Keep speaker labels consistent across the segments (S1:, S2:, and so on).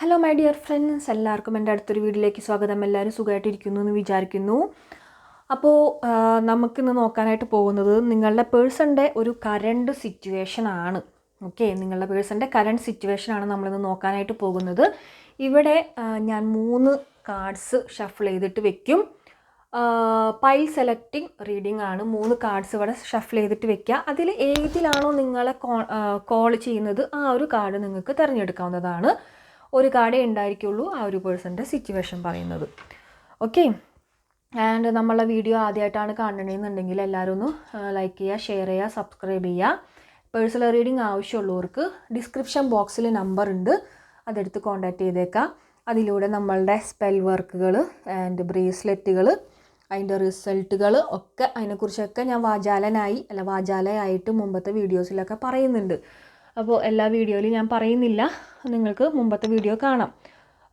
S1: Hello my dear friends എല്ലാവർക്കും എന്റെ അടുത്തൊരു വീഡിയോയിലേക്ക് സ്വാഗതം. എല്ലാവരും സുഖമായിട്ടിരിക്കുന്നു എന്ന് വിചാരിക്കുന്നു. അപ്പോൾ നമുക്കിന്ന് നോക്കാനായിട്ട് പോകുന്നത് നിങ്ങളുടെ പേഴ്സന്റെ ഒരു കറണ്ട് സിറ്റുവേഷൻ ആണ്. ഓക്കെ നിങ്ങളുടെ പേഴ്സന്റെ കറണ്ട് സിറ്റുവേഷൻ ആണ് നമ്മളിന്ന് നോക്കാനായിട്ട് പോകുന്നത്. ഇവിടെ ഞാൻ മൂന്ന് കാർഡ്സ് ഷഫിൾ ചെയ്തിട്ട് വെക്കും. പൈൽ സെലക്ടിങ് റീഡിംഗ് ആണ് മൂന്ന് കാർഡ്സ് ഇവിടെ ഷഫിൾ ചെയ്തിട്ട് വെക്കുക. അതിൽ ഏതിലാണോ നിങ്ങളെ കോൾ ചെയ്യുന്നത് ആ ഒരു കാർഡ് നിങ്ങൾക്ക് തിരഞ്ഞെടുക്കാവുന്നതാണ്. ഒരു കാർഡേ ഉണ്ടായിരിക്കുള്ളൂ ആ ഒരു പേഴ്സന്റെ സിറ്റുവേഷൻ പറയുന്നത്. ഓക്കെ ആൻഡ് നമ്മളെ വീഡിയോ ആദ്യമായിട്ടാണ് കാണണമെന്നുണ്ടെങ്കിൽ എല്ലാവരും ഒന്ന് ലൈക്ക് ചെയ്യുക ഷെയർ ചെയ്യുക സബ്സ്ക്രൈബ് ചെയ്യുക. പേഴ്സണൽ റീഡിംഗ് ആവശ്യമുള്ളവർക്ക് ഡിസ്ക്രിപ്ഷൻ ബോക്സിൽ നമ്പർ ഉണ്ട്. അതെടുത്ത് കോൺടാക്റ്റ് ചെയ്തേക്കാം അതിലൂടെ നമ്മളുടെ സ്പെൽ വർക്കുകൾ ആൻഡ് ബ്രേസ്ലെറ്റുകൾ അതിന്റെ റിസൾട്ടുകൾ ഒക്കെ അതിനെക്കുറിച്ചൊക്കെ ഞാൻ വാചാലനായി അല്ല വാചാലയായിട്ട് മുമ്പത്തെ വീഡിയോസിലൊക്കെ പറയുന്നുണ്ട്. അപ്പോൾ എല്ലാ വീഡിയോയിലും ഞാൻ പറയുന്നില്ല. നിങ്ങൾക്ക് മുമ്പത്തെ വീഡിയോ കാണാം.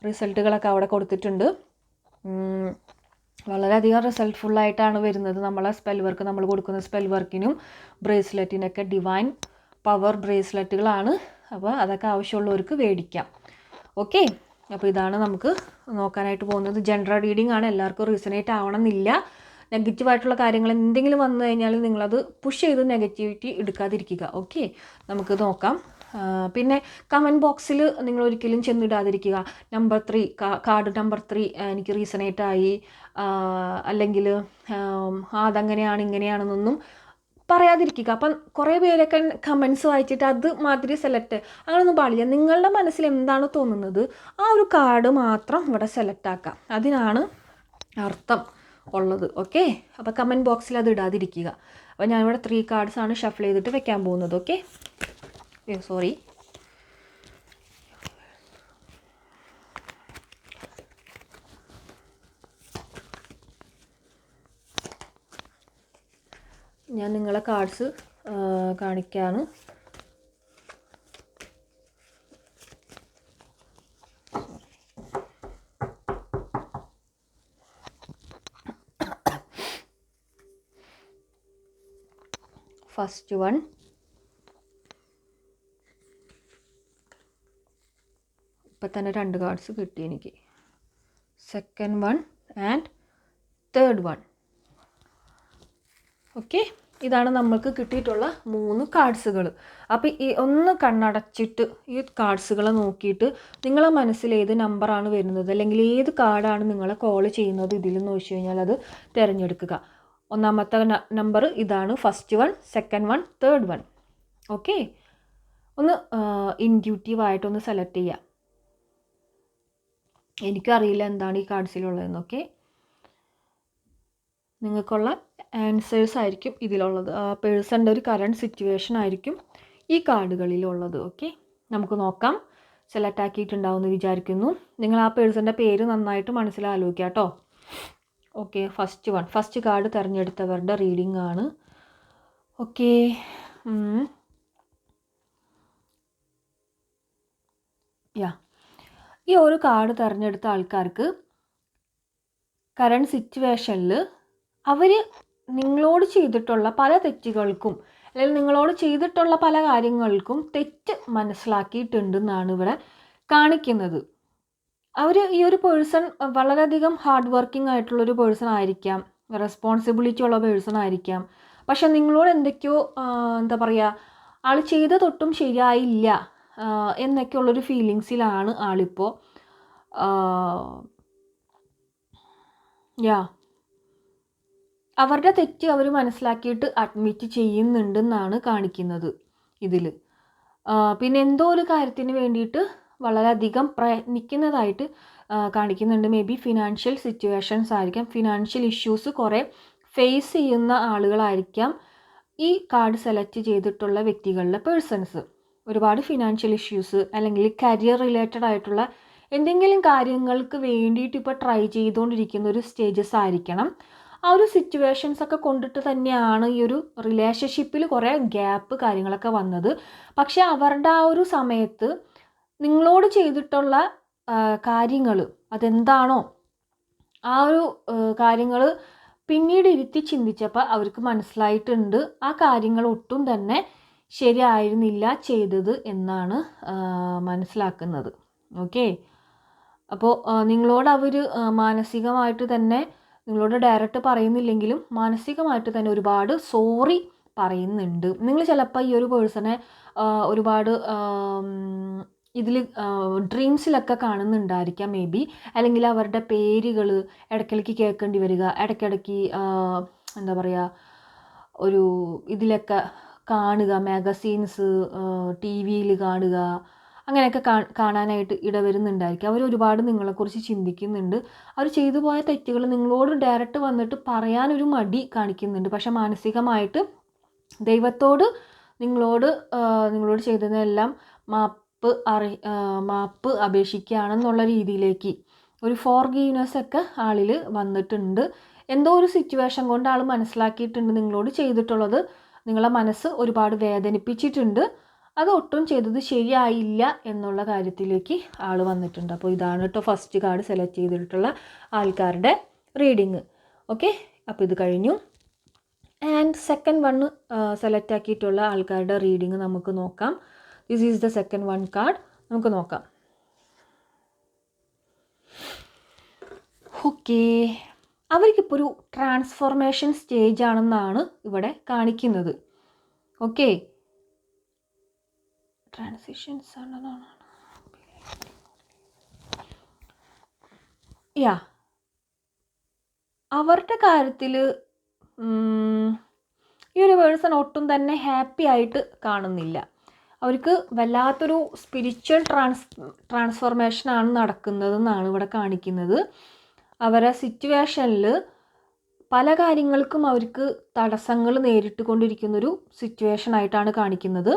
S1: റിസൾട്ടുകളൊക്കെ അവിടെ കൊടുത്തിട്ടുണ്ട്. വളരെയധികം റിസൾട്ട്ഫുള്ളായിട്ടാണ് വരുന്നത്. നമ്മളെ സ്പെൽ വർക്ക് നമ്മൾ കൊടുക്കുന്ന സ്പെൽ വർക്കിനും ബ്രേസ്ലെറ്റിനൊക്കെ ഡിവൈൻ പവർ ബ്രേസ്ലെറ്റുകളാണ് അപ്പോൾ അതൊക്കെ ആവശ്യമുള്ളവർക്ക് മേടിക്കാം. ഓക്കെ അപ്പോൾ ഇതാണ് നമുക്ക് നോക്കാനായിട്ട് പോകുന്നത്. ജനറൽ റീഡിംഗ് ആണ്. എല്ലാവർക്കും റീസണേറ്റ് ആവണമെന്നില്ല. നെഗറ്റീവായിട്ടുള്ള കാര്യങ്ങൾ എന്തെങ്കിലും വന്നു കഴിഞ്ഞാൽ നിങ്ങളത് പുഷ് ചെയ്ത് നെഗറ്റിവിറ്റി എടുക്കാതിരിക്കുക. ഓക്കെ നമുക്ക് നോക്കാം. പിന്നെ കമന്റ് ബോക്സിൽ നിങ്ങൾ ഒരിക്കലും ചെന്നിടാതിരിക്കുക. Number three card number three എനിക്ക് റീസണേറ്റായി അല്ലെങ്കിൽ അതങ്ങനെയാണ് ഇങ്ങനെയാണെന്നൊന്നും പറയാതിരിക്കുക. അപ്പം കുറേ പേരൊക്കെ കമൻസ് വായിച്ചിട്ട് അത് മാതിരി സെലക്ട് അങ്ങനെയൊന്നും പാടില്ല. നിങ്ങളുടെ മനസ്സിൽ എന്താണ് തോന്നുന്നത്? ആ ഒരു കാർഡ് മാത്രം ഇവിടെ സെലക്ട് ആക്കാം. അതിനാണ് അർത്ഥം. ഉള്ളത്. ഓക്കെ അപ്പോൾ കമന്റ് ബോക്സിൽ അത് ഇടാതിരിക്കുക. അപ്പോൾ ഞാനിവിടെ ത്രീ കാർഡ്സ് ആണ് ഷഫിൾ ചെയ്തിട്ട് വെക്കാൻ പോകുന്നത്. ഓക്കെ സോറി ഞാൻ നിങ്ങളെ കാർഡ്സ് കാണിക്കാണ്. First one. ഇപ്പം തന്നെ രണ്ട് കാർഡ്സ് കിട്ടി എനിക്ക്. Second one and third one okay ഇതാണ് നമ്മൾക്ക് കിട്ടിയിട്ടുള്ള മൂന്ന് കാർഡ്സുകൾ അപ്പോൾ ഈ ഒന്ന് കണ്ണടച്ചിട്ട് ഈ കാർഡ്സുകളെ നോക്കിയിട്ട് നിങ്ങളെ മനസ്സിൽ ഏത് നമ്പറാണ് വരുന്നത്? അല്ലെങ്കിൽ ഏത് കാർഡാണ് നിങ്ങളെ കോൾ ചെയ്യുന്നത്? ഇതിലെന്ന് വെച്ച് കഴിഞ്ഞാൽ അത് തിരഞ്ഞെടുക്കുക. ഒന്നാമത്തെ നമ്പർ ഇതാണ് first one second one third one okay ഒന്ന് ഇൻഡ്യൂട്ടീവായിട്ടൊന്ന് സെലക്ട് ചെയ്യാം. എനിക്കറിയില്ല എന്താണ് ഈ കാർഡ്സിലുള്ളതെന്നൊക്കെ നിങ്ങൾക്കുള്ള ആൻസേഴ്സ് ആയിരിക്കും ഇതിലുള്ളത്. പേഴ്സന്റെ ഒരു കറണ്ട് സിറ്റുവേഷൻ ആയിരിക്കും ഈ കാർഡുകളിലുള്ളത് ഓക്കെ നമുക്ക് നോക്കാം. സെലക്ട് ആക്കിയിട്ടുണ്ടാവുമെന്ന് വിചാരിക്കുന്നു. നിങ്ങൾ ആ പേഴ്സണിന്റെ പേര് നന്നായിട്ട് മനസ്സിലാലോചിക്കുക കേട്ടോ okay first one first card തിരഞ്ഞെടുത്തവരുടെ reading ആണ്. ഓക്കെ യാ ഈ ഒരു കാർഡ് തിരഞ്ഞെടുത്ത ആൾക്കാർക്ക് കറണ്ട് സിറ്റുവേഷനിൽ അവർ നിങ്ങളോട് ചെയ്തിട്ടുള്ള പല തെറ്റുകൾക്കും അല്ലെങ്കിൽ നിങ്ങളോട് ചെയ്തിട്ടുള്ള പല കാര്യങ്ങൾക്കും തെറ്റ് മനസ്സിലാക്കിയിട്ടുണ്ടെന്നാണ് ഇവിടെ കാണിക്കുന്നത്. അവർ ഈ ഒരു പേഴ്സൺ വളരെയധികം ഹാർഡ് വർക്കിംഗ് ആയിട്ടുള്ളൊരു പേഴ്സൺ ആയിരിക്കാം. റെസ്പോൺസിബിലിറ്റി ഉള്ള പേഴ്സൺ ആയിരിക്കാം. പക്ഷെ നിങ്ങളോട് എന്തൊക്കെയോ എന്താ പറയുക ആൾ ചെയ്ത തൊട്ടും ശരിയായില്ല എന്നൊക്കെയുള്ളൊരു ഫീലിങ്സിലാണ് ആളിപ്പോൾ യാ അവരുടെ തെറ്റ് അവർ മനസ്സിലാക്കിയിട്ട് അഡ്മിറ്റ് ചെയ്യുന്നുണ്ടെന്നാണ് കാണിക്കുന്നത് ഇതിൽ പിന്നെ എന്തോ ഒരു കാര്യത്തിന് വേണ്ടിയിട്ട് വളരെയധികം പ്രയത്നിക്കുന്നതായിട്ട് കാണിക്കുന്നുണ്ട്. മേ ബി ഫിനാൻഷ്യൽ സിറ്റുവേഷൻസ് ആയിരിക്കാം. ഫിനാൻഷ്യൽ ഇഷ്യൂസ് കുറേ ഫേസ് ചെയ്യുന്ന ആളുകളായിരിക്കാം ഈ കാർഡ് സെലക്ട് ചെയ്തിട്ടുള്ള വ്യക്തികളിലെ പേഴ്സൺസ് ഒരുപാട് ഫിനാൻഷ്യൽ ഇഷ്യൂസ് അല്ലെങ്കിൽ കരിയർ റിലേറ്റഡ് ആയിട്ടുള്ള എന്തെങ്കിലും കാര്യങ്ങൾക്ക് വേണ്ടിയിട്ട് ഇപ്പോൾ ട്രൈ ചെയ്തുകൊണ്ടിരിക്കുന്ന ഒരു സ്റ്റേജസ് ആയിരിക്കണം. ആ ഒരു സിറ്റുവേഷൻസ് ഒക്കെ കൊണ്ടിട്ട് തന്നെയാണ് ഈ ഒരു റിലേഷൻഷിപ്പിൽ കുറേ ഗ്യാപ്പ് കാര്യങ്ങളൊക്കെ വന്നത്. പക്ഷേ അവരുടെ ആ ഒരു സമയത്ത് നിങ്ങളോട് ചെയ്തിട്ടുള്ള കാര്യങ്ങൾ അതെന്താണോ ആ ഒരു കാര്യങ്ങൾ പിന്നീട് ഇരുത്തി ചിന്തിച്ചപ്പോൾ അവർക്ക് മനസ്സിലായിട്ടുണ്ട്. ആ കാര്യങ്ങൾ ഒട്ടും തന്നെ ശരിയായിരുന്നില്ല ചെയ്തത് എന്നാണ് മനസ്സിലാക്കുന്നത്. ഓക്കെ? അപ്പോൾ നിങ്ങളോട് അവർ മാനസികമായിട്ട് തന്നെ നിങ്ങളോട് ഡയറക്റ്റ് പറയുന്നില്ലെങ്കിലും മാനസികമായിട്ട് തന്നെ ഒരുപാട് സോറി പറയുന്നുണ്ട്. നിങ്ങൾ ചിലപ്പോൾ ഈ ഒരു പേഴ്സണെ ഒരുപാട് ഇതിൽ ഡ്രീംസിലൊക്കെ കാണുന്നുണ്ടായിരിക്കാം മേ ബി അല്ലെങ്കിൽ അവരുടെ പേരുകൾ ഇടയ്ക്കിടയ്ക്ക് കേൾക്കേണ്ടി വരിക ഇടയ്ക്കിടയ്ക്ക് എന്താ പറയുക ഒരു ഇതിലൊക്കെ കാണുക മാഗസീൻസ് ടി വിയിൽ കാണുക അങ്ങനെയൊക്കെ കാണാനായിട്ട് ഇടവരുന്നുണ്ടായിരിക്കും. അവർ ഒരുപാട് നിങ്ങളെക്കുറിച്ച് ചിന്തിക്കുന്നുണ്ട്. അവർ ചെയ്തു പോയ തെറ്റുകൾ നിങ്ങളോട് ഡയറക്റ്റ് വന്നിട്ട് പറയാനൊരു മടി കാണിക്കുന്നുണ്ട്. പക്ഷെ മാനസികമായിട്ട് ദൈവത്തോട് നിങ്ങളോട് നിങ്ങളോട് ചെയ്തതെല്ലാം മാപ്പ് അറി മാപ്പ് അപേക്ഷിക്കുകയാണെന്നുള്ള രീതിയിലേക്ക്. ഒരു ഫോർഗീവ്നെസ് ഒക്കെ ആളിൽ വന്നിട്ടുണ്ട്. എന്തോ ഒരു സിറ്റുവേഷൻ കൊണ്ട് ആൾ മനസ്സിലാക്കിയിട്ടുണ്ട് നിങ്ങളോട് ചെയ്തിട്ടുള്ളത്. നിങ്ങളെ മനസ്സ് ഒരുപാട് വേദനിപ്പിച്ചിട്ടുണ്ട്. അത് ഒട്ടും ചെയ്തത് ശരിയായില്ല എന്നുള്ള കാര്യത്തിലേക്ക് ആൾ വന്നിട്ടുണ്ട്. അപ്പോൾ ഇതാണ് കേട്ടോ ഫസ്റ്റ് കാർഡ് സെലക്ട് ചെയ്തിട്ടുള്ള ആൾക്കാരുടെ റീഡിങ്. ഓക്കെ അപ്പോൾ ഇത് കഴിഞ്ഞു. ആൻഡ് സെക്കൻഡ് വണ്ണ് സെലക്ട് ആക്കിയിട്ടുള്ള ആൾക്കാരുടെ റീഡിങ് നമുക്ക് നോക്കാം. This is the second one card നമുക്ക് നോക്കാം. ഓക്കേ അവർക്കിപ്പോൾ ഒരു ട്രാൻസ്ഫോർമേഷൻ സ്റ്റേജ് ആണെന്നാണ് ഇവിടെ കാണിക്കുന്നത്. ഓക്കെ ട്രാൻസിഷൻസ് ആണെന്നാണ്. യാ അവരുടെ കാര്യത്തിൽ ഈ ഒരു പേഴ്സൺ ഒട്ടും തന്നെ ഹാപ്പി ആയിട്ട് കാണുന്നില്ല. അവർക്ക് വല്ലാത്തൊരു സ്പിരിച്വൽ ട്രാൻസ് ട്രാൻസ്ഫോർമേഷനാണ് നടക്കുന്നതെന്നാണ് ഇവിടെ കാണിക്കുന്നത്. അവരെ സിറ്റുവേഷനിൽ പല കാര്യങ്ങൾക്കും അവർക്ക് തടസ്സങ്ങൾ നേരിട്ട് കൊണ്ടിരിക്കുന്നൊരു സിറ്റുവേഷൻ ആയിട്ടാണ് കാണിക്കുന്നത്.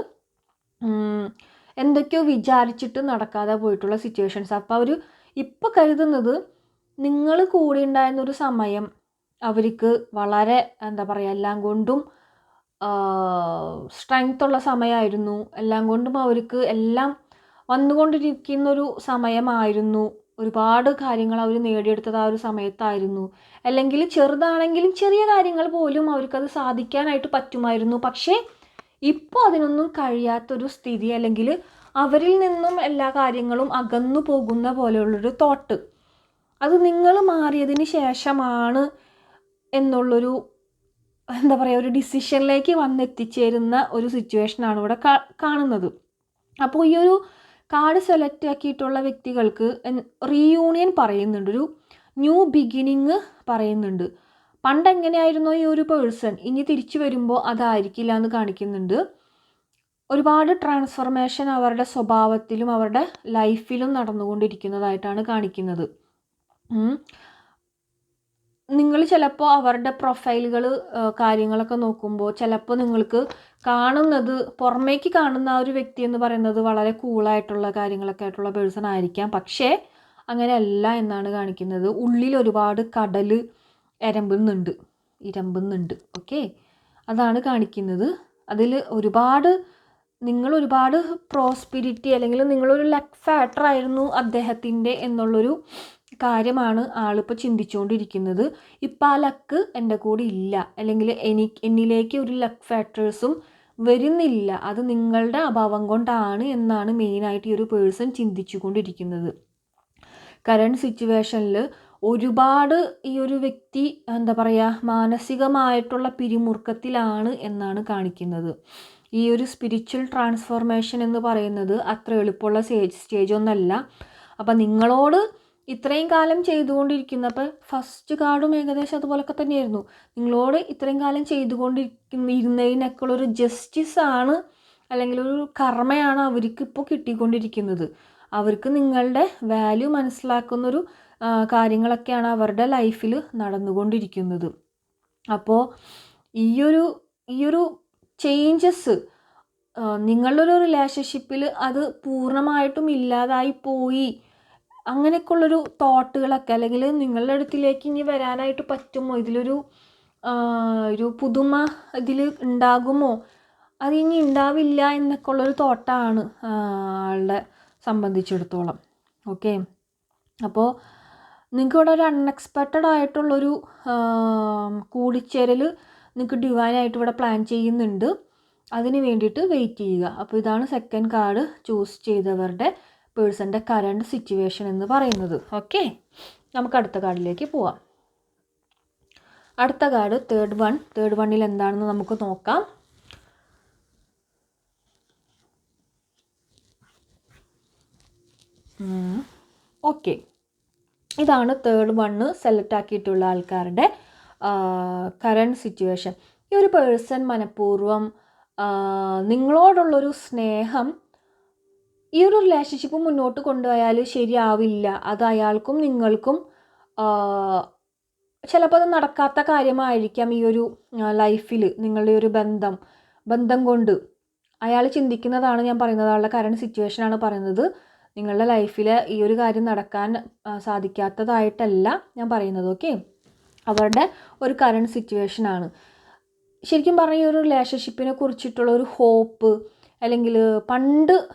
S1: എന്തൊക്കെയോ വിചാരിച്ചിട്ട് നടക്കാതെ പോയിട്ടുള്ള സിറ്റുവേഷൻസ് അപ്പോൾ അവർ ഇപ്പോൾ കരുതുന്നത് നിങ്ങൾ കൂടെ ഉണ്ടായിരുന്നൊരു സമയം അവർക്ക് വളരെ എന്താ പറയുക എല്ലാം കൊണ്ടും സ്ട്രെങ്ത് ഉള്ള സമയമായിരുന്നു എല്ലാം കൊണ്ടും അവർക്ക് എല്ലാം വന്നുകൊണ്ടിരിക്കുന്നൊരു സമയമായിരുന്നു. ഒരുപാട് കാര്യങ്ങൾ അവർ നേടിയെടുത്തത് ആ ഒരു സമയത്തായിരുന്നു. അല്ലെങ്കിൽ ചെറുതാണെങ്കിലും ചെറിയ കാര്യങ്ങൾ പോലും അവർക്കത് സാധിക്കാനായിട്ട് പറ്റുമായിരുന്നു. പക്ഷേ ഇപ്പോൾ അതിനൊന്നും കഴിയാത്തൊരു സ്ഥിതി അല്ലെങ്കിൽ അവരിൽ നിന്നും എല്ലാ കാര്യങ്ങളും അകന്നു പോകുന്ന പോലെയുള്ളൊരു തോട്ട്. അത് നിങ്ങൾ മാറിയതിന് ശേഷമാണ് എന്നുള്ളൊരു എന്താ പറയുക ഒരു ഡിസിഷനിലേക്ക് വന്നെത്തിച്ചേരുന്ന ഒരു സിറ്റുവേഷനാണ് ഇവിടെ കാണുന്നത്. അപ്പോൾ ഈ ഒരു കാർഡ് സെലക്ട് ആക്കിയിട്ടുള്ള വ്യക്തികൾക്ക് റീയൂണിയൻ പറയുന്നുണ്ട് ഒരു ന്യൂ ബിഗിനിങ് പറയുന്നുണ്ട്. പണ്ട് എങ്ങനെയായിരുന്നോ ഈ ഒരു പേഴ്സൺ ഇനി തിരിച്ചു വരുമ്പോൾ അതായിരിക്കില്ല എന്ന് കാണിക്കുന്നുണ്ട്. ഒരുപാട് ട്രാൻസ്ഫർമേഷൻ അവരുടെ സ്വഭാവത്തിലും അവരുടെ ലൈഫിലും നടന്നുകൊണ്ടിരിക്കുന്നതായിട്ടാണ് കാണിക്കുന്നത്. നിങ്ങൾ ചിലപ്പോൾ അവരുടെ പ്രൊഫൈലുകൾ കാര്യങ്ങളൊക്കെ നോക്കുമ്പോൾ ചിലപ്പോൾ നിങ്ങൾക്ക് കാണുന്നത് പുറമേക്ക് കാണുന്ന ആ ഒരു വ്യക്തി എന്ന് പറയുന്നത് വളരെ കൂളായിട്ടുള്ള കാര്യങ്ങളൊക്കെ ആയിട്ടുള്ള പേഴ്സൺ ആയിരിക്കാം. പക്ഷേ അങ്ങനെയല്ല എന്നാണ് കാണിക്കുന്നത്. ഉള്ളിൽ ഒരുപാട് കടൽ ഇരമ്പുന്നുണ്ട് ഇരമ്പുന്നുണ്ട്. ഓക്കെ അതാണ് കാണിക്കുന്നത്. അതിൽ ഒരുപാട് നിങ്ങൾ ഒരുപാട് പ്രോസ്പിരിറ്റി അല്ലെങ്കിൽ നിങ്ങളൊരു ലക്ക് ഫാക്ടർ ആയിരുന്നു അദ്ദേഹത്തിന്റെ എന്നുള്ളൊരു കാര്യമാണ് ആളിപ്പോൾ ചിന്തിച്ചുകൊണ്ടിരിക്കുന്നത് ഇപ്പം ആ ലക്ക് എന്റെ കൂടെ ഇല്ല. അല്ലെങ്കിൽ എനി എന്നിലേക്ക് ഒരു ലക്ക് ഫാക്ടേഴ്സും വരുന്നില്ല. അത് നിങ്ങളുടെ അഭാവം കൊണ്ടാണ് എന്നാണ് മെയിനായിട്ട് ഈ ഒരു പേഴ്സൺ ചിന്തിച്ചു കൊണ്ടിരിക്കുന്നത് കറണ്ട് സിറ്റുവേഷനിൽ ഒരുപാട് ഈ ഒരു വ്യക്തി എന്താ പറയുക മാനസികമായിട്ടുള്ള പിരിമുറുക്കത്തിലാണ് എന്നാണ് ഈ ഒരു സ്പിരിച്വൽ ട്രാൻസ്ഫോർമേഷൻ എന്ന് പറയുന്നത് അത്ര എളുപ്പമുള്ള സ്റ്റേജ് സ്റ്റേജ് ഒന്നല്ല. അപ്പം നിങ്ങളോട് ഇത്രയും കാലം ചെയ്തുകൊണ്ടിരിക്കുന്ന അപ്പം ഫസ്റ്റ് കാർഡും ഏകദേശം അതുപോലൊക്കെ തന്നെയായിരുന്നു. നിങ്ങളോട് ഇത്രയും കാലം ചെയ്തുകൊണ്ടിരിക്കുന്ന ഇരുന്നതിനൊക്കെ ഒരു ജസ്റ്റിസ് ആണ് അല്ലെങ്കിൽ ഒരു കർമ്മയാണ് അവർക്ക് ഇപ്പോൾ കിട്ടിക്കൊണ്ടിരിക്കുന്നത്. അവർക്ക് നിങ്ങളുടെ വാല്യൂ മനസ്സിലാക്കുന്നൊരു കാര്യങ്ങളൊക്കെയാണ് അവരുടെ ലൈഫിൽ നടന്നുകൊണ്ടിരിക്കുന്നത്. അപ്പോൾ ഈയൊരു ഈയൊരു ചേഞ്ചസ് നിങ്ങളുടെ ഒരു റിലേഷൻഷിപ്പിൽ അത് പൂർണമായിട്ടും ഇല്ലാതായി പോയി. അങ്ങനെയൊക്കെയുള്ളൊരു തോട്ടുകളൊക്കെ അല്ലെങ്കിൽ നിങ്ങളുടെ അടുത്തിലേക്ക് ഇനി വരാനായിട്ട് പറ്റുമോ? ഇതിലൊരു ഒരു പുതുമ ഇതിൽ ഉണ്ടാകുമോ? അത് ഇനി ഉണ്ടാവില്ല എന്നൊക്കെ ഉള്ളൊരു തോട്ടാണ് ആളുടെ സംബന്ധിച്ചിടത്തോളം. ഓക്കെ? അപ്പോൾ നിങ്ങൾക്ക് ഇവിടെ ഒരു അൺഎക്സ്പെക്റ്റഡ് ആയിട്ടുള്ളൊരു കൂടിച്ചേരൽ നിങ്ങൾക്ക് ഡിവൈനായിട്ട് ഇവിടെ പ്ലാൻ ചെയ്യുന്നുണ്ട്. അതിന് വേണ്ടിയിട്ട് വെയിറ്റ് ചെയ്യുക. അപ്പോൾ ഇതാണ് സെക്കൻഡ് കാർഡ് ചൂസ് ചെയ്തവരുടെ പേഴ്സന്റെ കറണ്ട് സിറ്റുവേഷൻ എന്ന് പറയുന്നത്. ഓക്കെ നമുക്ക് അടുത്ത കാർഡിലേക്ക് പോവാം. അടുത്ത കാർഡ് തേർഡ് വൺ തേർഡ് വണ്ണിൽ എന്താണെന്ന് നമുക്ക് നോക്കാം. ഓക്കെ ഇതാണ് തേർഡ് വണ്ണ് സെലക്ട് ആക്കിയിട്ടുള്ള ആൾക്കാരുടെ കറണ്ട് സിറ്റുവേഷൻ ഈ ഒരു പേഴ്സൺ മനഃപൂർവം നിങ്ങളോടുള്ളൊരു സ്നേഹം ഈ ഒരു റിലേഷൻഷിപ്പ് മുന്നോട്ട് കൊണ്ടുപോയാൽ ശരിയാവില്ല. അത് അയാൾക്കും നിങ്ങൾക്കും ചിലപ്പോൾ അത് നടക്കാത്ത കാര്യമായിരിക്കാം ഈ ഒരു ലൈഫിൽ നിങ്ങളുടെ ഒരു ബന്ധം. ബന്ധം കൊണ്ട് അയാൾ ചിന്തിക്കുന്നതാണ് ഞാൻ പറയുന്നത്. അയാളുടെ കറണ്ട് സിറ്റുവേഷനാണ് പറയുന്നത്. നിങ്ങളുടെ ലൈഫിൽ ഈ ഒരു കാര്യം നടക്കാൻ സാധിക്കാത്തതായിട്ടല്ല ഞാൻ പറയുന്നത്. ഓക്കെ അവരുടെ ഒരു കറണ്ട് സിറ്റുവേഷനാണ് ശരിക്കും പറഞ്ഞാൽ ഈ ഒരു റിലേഷൻഷിപ്പിനെ കുറിച്ചിട്ടുള്ള ഒരു ഹോപ്പ് അല്ലെങ്കിൽ പണ്ട്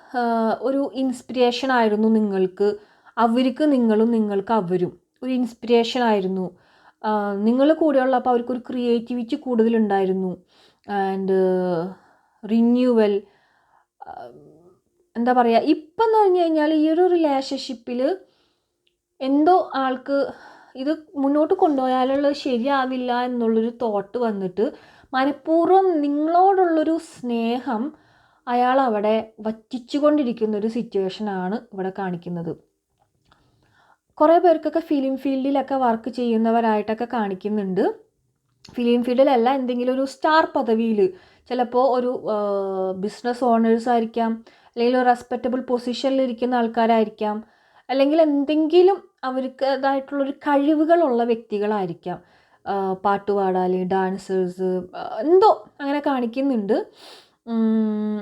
S1: ഒരു ഇൻസ്പിരേഷൻ ആയിരുന്നു നിങ്ങൾക്ക് അവർക്ക് നിങ്ങളും നിങ്ങൾക്ക് അവരും. ഒരു ഇൻസ്പിരേഷൻ ആയിരുന്നു. നിങ്ങൾ കൂടെയുള്ളപ്പോൾ അവർക്കൊരു ക്രിയേറ്റിവിറ്റി കൂടുതലുണ്ടായിരുന്നു. ആൻഡ് റിന്യൂവൽ എന്താ പറയുക ഇപ്പം എന്ന് പറഞ്ഞു കഴിഞ്ഞാൽ ഈ ഒരു റിലേഷൻഷിപ്പിൽ എന്തോ ആൾക്ക് ഇത് മുന്നോട്ട് കൊണ്ടുപോയാലുള്ള ശരിയാവില്ല എന്നുള്ളൊരു തോട്ട് വന്നിട്ട് മനഃപൂർവം നിങ്ങളോടുള്ളൊരു സ്നേഹം അയാൾ അവിടെ വറ്റിച്ചുകൊണ്ടിരിക്കുന്ന ഒരു സിറ്റുവേഷനാണ് ഇവിടെ കാണിക്കുന്നത്. കുറേ പേർക്കൊക്കെ ഫിലിം ഫീൽഡിലൊക്കെ വർക്ക് ചെയ്യുന്നവരായിട്ടൊക്കെ കാണിക്കുന്നുണ്ട്. ഫിലിം ഫീൽഡിലല്ല എന്തെങ്കിലും ഒരു സ്റ്റാർ പദവിയിൽ ചിലപ്പോൾ ഒരു ബിസിനസ് ഓണേഴ്സ് ആയിരിക്കാം അല്ലെങ്കിൽ ഒരു റെസ്പെക്റ്റബിൾ പൊസിഷനിൽ ഇരിക്കുന്ന ആൾക്കാരായിരിക്കാം അല്ലെങ്കിൽ എന്തെങ്കിലും അവർക്കതായിട്ടുള്ളൊരു കഴിവുകളുള്ള വ്യക്തികളായിരിക്കാം. പാട്ട് ഡാൻസേഴ്സ് എന്തോ അങ്ങനെ കാണിക്കുന്നുണ്ട്. ഉം,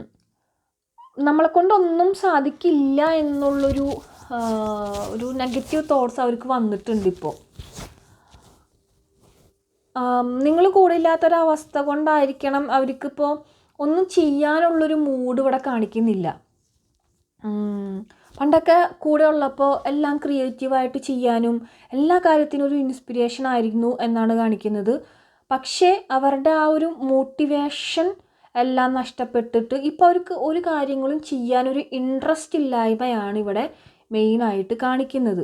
S1: നമ്മളെ കൊണ്ടൊന്നും സാധിക്കില്ല എന്നുള്ളൊരു ഒരു നെഗറ്റീവ് തോട്ട്സ് അവർക്ക് വന്നിട്ടുണ്ട് ഇപ്പോൾ നിങ്ങൾ കൂടെ ഇല്ലാത്തൊരവസ്ഥ കൊണ്ടായിരിക്കണം അവർക്കിപ്പോൾ ഒന്നും ചെയ്യാനുള്ളൊരു മൂഡ് ഇവിടെ കാണിക്കുന്നില്ല. പണ്ടൊക്കെ കൂടെ ഉള്ളപ്പോൾ എല്ലാം ക്രിയേറ്റീവായിട്ട് ചെയ്യാനും എല്ലാ കാര്യത്തിനും ഒരു ഇൻസ്പിരേഷൻ ആയിരുന്നു എന്നാണ് കാണിക്കുന്നത് പക്ഷേ അവരുടെ ആ ഒരു മോട്ടിവേഷൻ എല്ലാം നഷ്ടപ്പെട്ടിട്ട് ഇപ്പോൾ അവർക്ക് ഒരു കാര്യങ്ങളും ചെയ്യാനൊരു ഇൻട്രസ്റ്റ് ഇല്ലായ്മയാണ് ഇവിടെ മെയിനായിട്ട് കാണിക്കുന്നത്.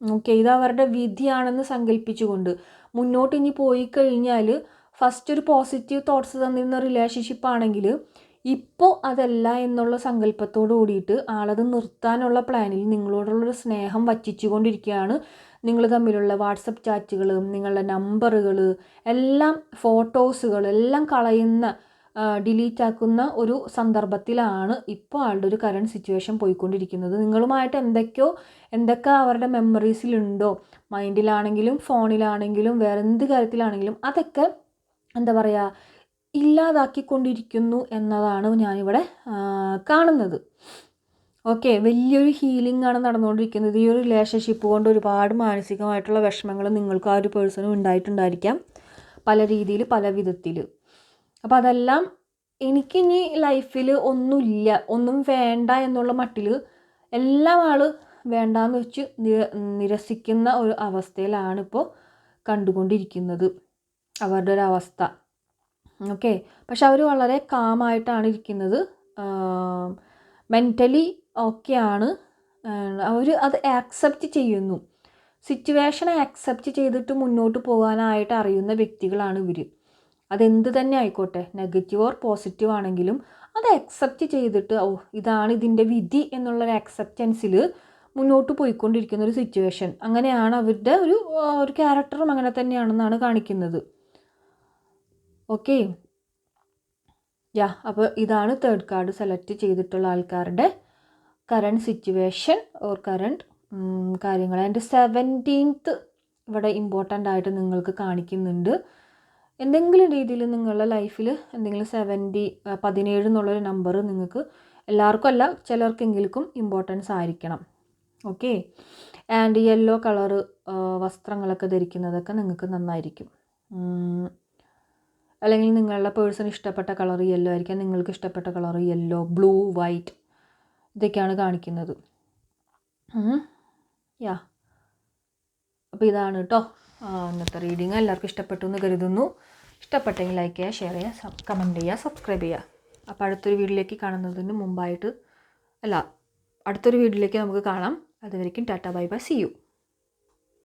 S1: ഓക്കെ ഇത് അവരുടെ വിധിയാണെന്ന് സങ്കല്പിച്ചുകൊണ്ട് മുന്നോട്ട് ഇനി പോയി കഴിഞ്ഞാൽ ഫസ്റ്റ് ഒരു പോസിറ്റീവ് തോട്ട്സ് തന്നിരുന്ന റിലേഷൻഷിപ്പ് ആണെങ്കിൽ ഇപ്പോൾ അതല്ല എന്നുള്ള സങ്കല്പത്തോട് കൂടിയിട്ട് ആളത് നിർത്താനുള്ള പ്ലാനിൽ നിങ്ങളോടുള്ളൊരു സ്നേഹം വറ്റിച്ചുകൊണ്ടിരിക്കുകയാണ് നിങ്ങൾ തമ്മിലുള്ള വാട്സപ്പ് ചാറ്റുകൾ നിങ്ങളുടെ നമ്പറുകൾ എല്ലാം ഫോട്ടോസുകൾ എല്ലാം കളയുന്ന ഡിലീറ്റ് ആക്കുന്ന ഒരു സന്ദർഭത്തിലാണ് ഇപ്പോൾ ആളുടെ ഒരു കറണ്ട് സിറ്റുവേഷൻ പോയിക്കൊണ്ടിരിക്കുന്നത്. നിങ്ങളുമായിട്ട് എന്തൊക്കെയോ എന്തൊക്കെ അവരുടെ മെമ്മറീസിലുണ്ടോ മൈൻഡിലാണെങ്കിലും ഫോണിലാണെങ്കിലും വേറെ എന്ത് കാര്യത്തിലാണെങ്കിലും അതൊക്കെ എന്താ പറയുക ഇല്ലാതാക്കിക്കൊണ്ടിരിക്കുന്നു എന്നതാണ് ഞാനിവിടെ കാണുന്നത്. ഓക്കെ വലിയൊരു ഹീലിംഗ് ആണ് നടന്നുകൊണ്ടിരിക്കുന്നത്. ഈ ഒരു റിലേഷൻഷിപ്പ് കൊണ്ട് ഒരുപാട് മാനസികമായിട്ടുള്ള വിഷമങ്ങൾ നിങ്ങൾക്ക് ആ ഒരു പേഴ്സണും ഉണ്ടായിട്ടുണ്ടായിരിക്കാം. പല രീതിയിൽ പല വിധത്തിൽ. അപ്പോൾ അതെല്ലാം എനിക്കിനി ലൈഫിൽ ഒന്നുമില്ല ഒന്നും വേണ്ട എന്നുള്ള മട്ടിൽ എല്ലാം ആൾ വേണ്ടാന്ന് വെച്ച് നിര നിരസിക്കുന്ന ഒരു അവസ്ഥയിലാണ് ഇപ്പോൾ കണ്ടുകൊണ്ടിരിക്കുന്നത്. അവരുടെ ഒരു അവസ്ഥ. ഓക്കെ? പക്ഷെ അവർ വളരെ കാമായിട്ടാണ് ഇരിക്കുന്നത്. മെന്റലി ഓക്കെയാണ്. അവർ അത് ആക്സെപ്റ്റ് ചെയ്യുന്നു. സിറ്റുവേഷൻ ആക്സെപ്റ്റ് ചെയ്തിട്ട് മുന്നോട്ട് പോകാനായിട്ട് അറിയുന്ന വ്യക്തികളാണ് ഇവർ അതെന്ത് തന്നെ ആയിക്കോട്ടെ നെഗറ്റീവ് ഓർ പോസിറ്റീവ് ആണെങ്കിലും അത് അക്സെപ്റ്റ് ചെയ്തിട്ട് ഓ ഇതാണ് ഇതിന്റെ വിധി എന്നുള്ളൊരു അക്സെപ്റ്റൻസിൽ മുന്നോട്ട് പോയിക്കൊണ്ടിരിക്കുന്ന ഒരു സിറ്റുവേഷൻ അങ്ങനെയാണ് അവരുടെ ഒരു ഒരു ക്യാരക്ടറും അങ്ങനെ തന്നെയാണെന്നാണ് കാണിക്കുന്നത്. ഓക്കെ യാ അപ്പോൾ ഇതാണ് തേർഡ് കാർഡ് സെലക്ട് ചെയ്തിട്ടുള്ള ആൾക്കാരുടെ കറണ്ട് സിറ്റുവേഷൻ ഓർ കറണ്ട് കാര്യങ്ങൾ. അതിന്റെ സെവന്റീൻത്ത് ഇവിടെ ഇമ്പോർട്ടന്റ് ആയിട്ട് നിങ്ങൾക്ക് കാണിക്കുന്നുണ്ട്. എന്തെങ്കിലും രീതിയിൽ നിങ്ങളുടെ ലൈഫിൽ എന്തെങ്കിലും സെവന്റി പതിനേഴ് എന്നുള്ളൊരു നമ്പർ നിങ്ങൾക്ക് എല്ലാവർക്കും അല്ല ചിലർക്കെങ്കിലും ഇമ്പോർട്ടൻസ് ആയിരിക്കണം. ഓക്കെ ആൻഡ് യെല്ലോ കളറ് വസ്ത്രങ്ങളൊക്കെ ധരിക്കുന്നതൊക്കെ നിങ്ങൾക്ക് നന്നായിരിക്കും. അല്ലെങ്കിൽ നിങ്ങളുടെ പേഴ്സൺ ഇഷ്ടപ്പെട്ട കളർ യെല്ലോ ആയിരിക്കാം. നിങ്ങൾക്ക് ഇഷ്ടപ്പെട്ട കളർ യെല്ലോ ബ്ലൂ വൈറ്റ് ഇതൊക്കെയാണ് കാണിക്കുന്നത്. യാ അപ്പോൾ ഇതാണ് കേട്ടോ ഇന്നത്തെ റീഡിങ് എല്ലാവർക്കും ഇഷ്ടപ്പെട്ടു എന്ന് കരുതുന്നു. ഇഷ്ടപ്പെട്ടെങ്കിൽ ലൈക്ക് ചെയ്യുക ഷെയർ ചെയ്യുക കമന്റ് ചെയ്യുക സബ്സ്ക്രൈബ് ചെയ്യുക. അപ്പോൾ അടുത്തൊരു വീഡിയോയിലേക്ക് കാണുന്നതിന് മുമ്പായിട്ട് അല്ല അടുത്തൊരു വീഡിയോയിലേക്ക് നമുക്ക് കാണാം. അതുവരേക്കും tata bye bye see you